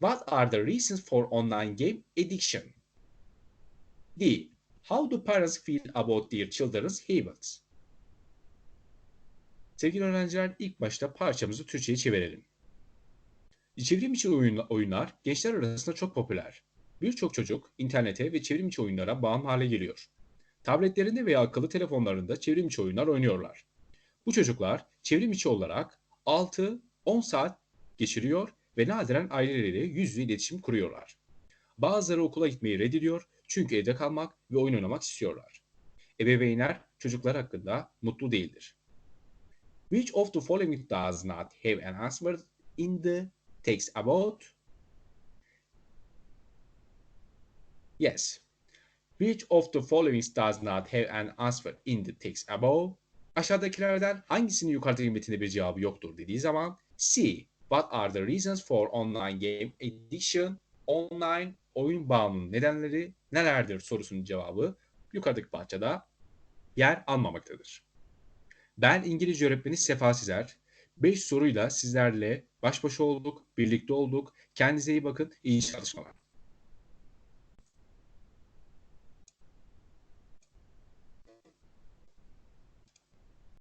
What are the reasons for online game addiction? D. How do parents feel about their children's habits? Sevgili öğrenciler ilk başta parçamızı Türkçe'ye çevirelim. Çevrim içi oyun- oyunlar gençler arasında çok popüler. Birçok çocuk internete ve çevrim içi oyunlara bağımlı hale geliyor. Tabletlerinde veya akıllı telefonlarında çevrim içi oyunlar oynuyorlar. Bu çocuklar çevrim içi olarak 6-10 saat geçiriyor ve nadiren aileleriyle yüz yüze iletişim kuruyorlar. Bazıları okula gitmeyi reddediyor çünkü evde kalmak ve oyun oynamak istiyorlar. Ebeveynler çocuklar hakkında mutlu değildir. Which of the following does not have an answer in the text about? Yes. Which of the following does not have an answer in the text above? Aşağıdakilerden hangisinin yukarıdaki metinde bir cevabı yoktur dediği zaman C. What are the reasons for online game addiction? Online oyun bağımlılığının nedenleri nelerdir sorusunun cevabı yukarıdaki parçada yer almamaktadır. Ben İngilizce öğretmeni Sefa Sizer. 5 soruyla sizlerle baş başa olduk, birlikte olduk. Kendinize iyi bakın, iyi çalışmalar.